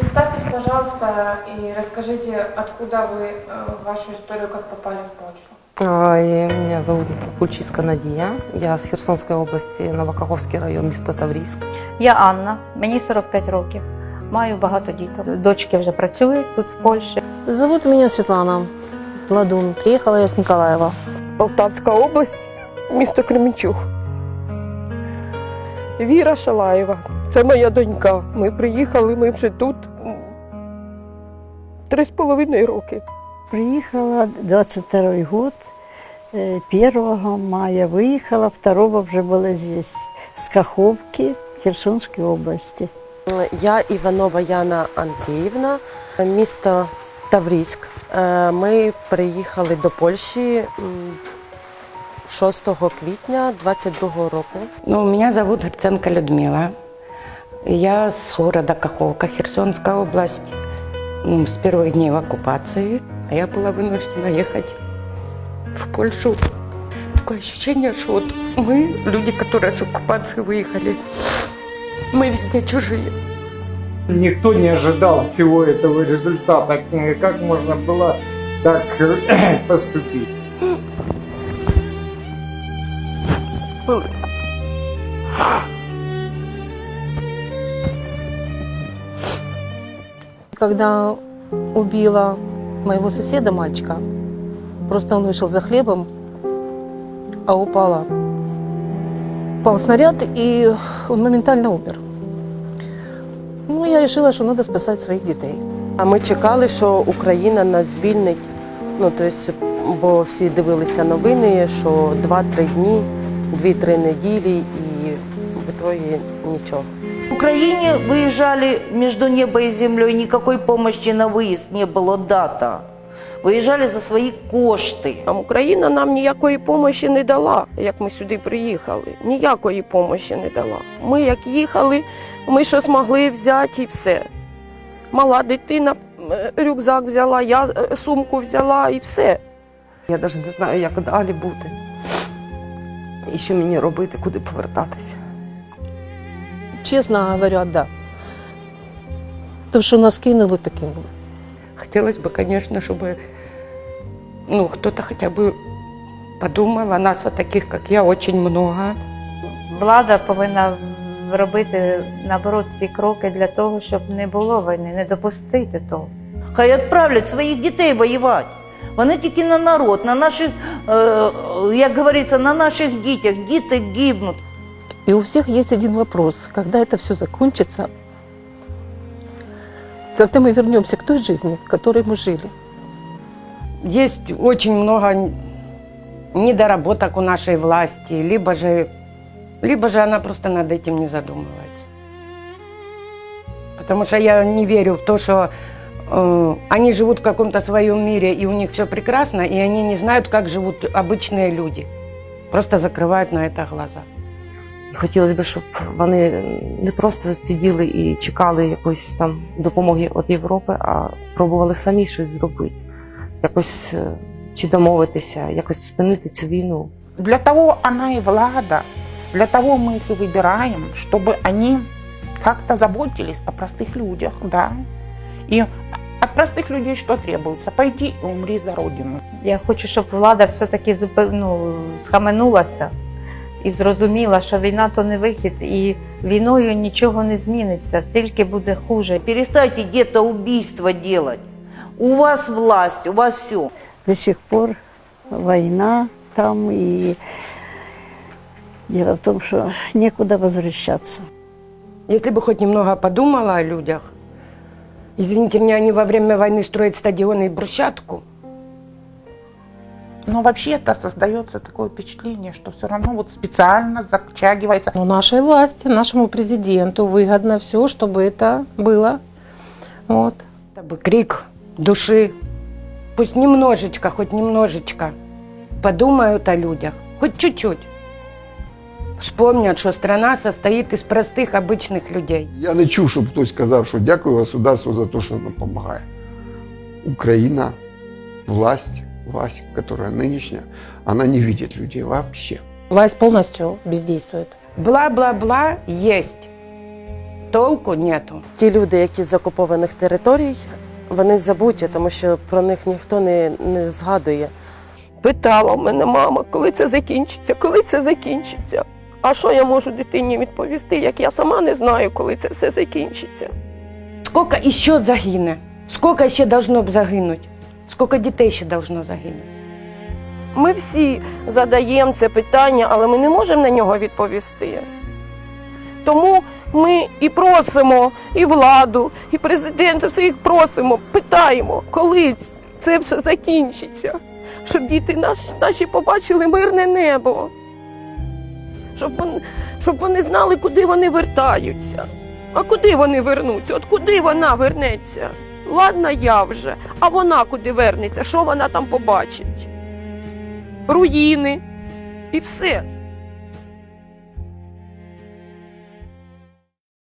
Представьтесь, пожалуйста, и расскажите, откуда вы, э, вашу историю, как попали в Польшу. Меня зовут Кульчиска Надія. Я з Херсонської області, Новокаховський район, місто Таврійськ. Я Анна, мені 45 років. Маю багато діток. Дочки вже працюють тут в Польщі. Зовут меня Светлана Пладун. Приехала я с Николаева. Полтавська область, місто Кременчуг. Віра Шалаєва. Це моя донька. Ми приїхали, ми вже тут м, три з половиною роки. Приехала 22 год, э, 1 мая выехала, 2 уже была здесь, с Каховки, Херсонской области. Я Іванова Яна Антіївна, місто Таврійськ. Е, Ми приїхали до Польщі м, 6 квітня 22 року. Ну, меня зовут Гриценко Людмила. Я с города Каховка, Херсонская область. Ну, с первых дней оккупации. А я была вынуждена ехать в Польшу. Такое ощущение, что вот мы, люди, которые с оккупации выехали, мы везде чужие. Никто не ожидал всего этого результата. Как можно было так поступить? Было Когда убила моего соседа, мальчика, просто он вышел за хлебом, а упала. Упал снаряд, и он моментально умер. Ну, я решила, что надо спасать своих детей. А ми чекали, що Україна нас звільнить. Ну, тобто, бо всі дивилися новини, що 2-3 дні, 2-3 неділі і в нічого. В Украине выезжали между небо и землей, никакой помощи на выезд не было дата. Выезжали за свои кошти. А Україна нам ніякої допомоги не дала, як ми сюди приїхали. Ніякої допомоги не дала. Ми як їхали, ми що змогли взяти і все. Мала дитина е, рюкзак взяла, я е, сумку взяла і все. Я навіть не знаю, як далі бути. І що мені робити, куди повертатися. Честно говоря, да. То, что нас кинули таким. Хотелось бы, конечно, чтобы ну, кто-то хотя бы подумал о нас, о таких, как я, очень много. Влада повинна робити наоборот всі кроки для того, щоб не було війни, не допустити того. Хай відправлять своїх дітей воювати. Вони тільки на народ, на наших, е, як говориться, на наших дітях. Діти гибнуть. И у всех есть один вопрос. Когда это все закончится? Когда мы вернемся к той жизни, в которой мы жили? Есть очень много недоработок у нашей власти, либо же, либо же она просто над этим не задумывается. Потому что я не верю в то, что э, они живут в каком-то своем мире, и у них все прекрасно, и они не знают, как живут обычные люди. Просто закрывают на это глаза. Хотілося б, щоб вони не просто сиділи і чекали якоїсь там допомоги від Європи, а пробували самі щось зробити. Якось е, чи домовитися, якось спинити цю війну. Для того она и влада, для того мы их и выбираем, чтобы они как-то заботились о простых людях, да. И от простых людей что требуется? Пойди и умри за родину. Я хочу, щоб влада все-таки зупи- ну, схаменулася і зрозуміла, що війна то не вихід, і війною нічого не зміниться, тільки буде хуже. Перестаньте где-то убийство делать. У вас власть, у вас все. До сих пор война там, и дело в том, что некуда возвращаться. Если бы хоть немного подумала о людях, извините меня, они во время войны строят стадионы и брусчатку, Но вообще-то создается такое впечатление, что все равно вот специально затягивается. Но нашей власти, нашему президенту выгодно все, чтобы это было. Вот. это бы крик души. Пусть немножечко, хоть немножечко подумают о людях, хоть чуть-чуть. Вспомнят, что страна состоит из простых обычных людей. Я не чув, щоб хтось сказав, що дякую государству за те, що допомагає. Україна, власть, власть, которая нынешняя, она не видит людей вообще. Власть полностью бездействует. Бла-бла-бла есть. толку нету. Ті люди, які з окупованих територій, вони забуті, тому що про них ніхто не, не згадує. Питала в мене мама, коли це закінчиться, коли це закінчиться. А що я можу дитині відповісти, як я сама не знаю, коли це все закінчиться? Сколько еще загине? Сколько ще должно б загинуть? Сколько дітей ще должно загинути? Ми всі задаємо це питання, але ми не можемо на нього відповісти. Тому ми і просимо і владу, і президента, всіх просимо, питаємо, коли це все закінчиться, щоб діти наш, наші побачили мирне небо, щоб вони, щоб вони знали, куди вони вертаються. А куди вони вернуться? От куди вона вернеться? Ладно, я вже, а вона куди вернеться? Що вона там побачить? руїни і все.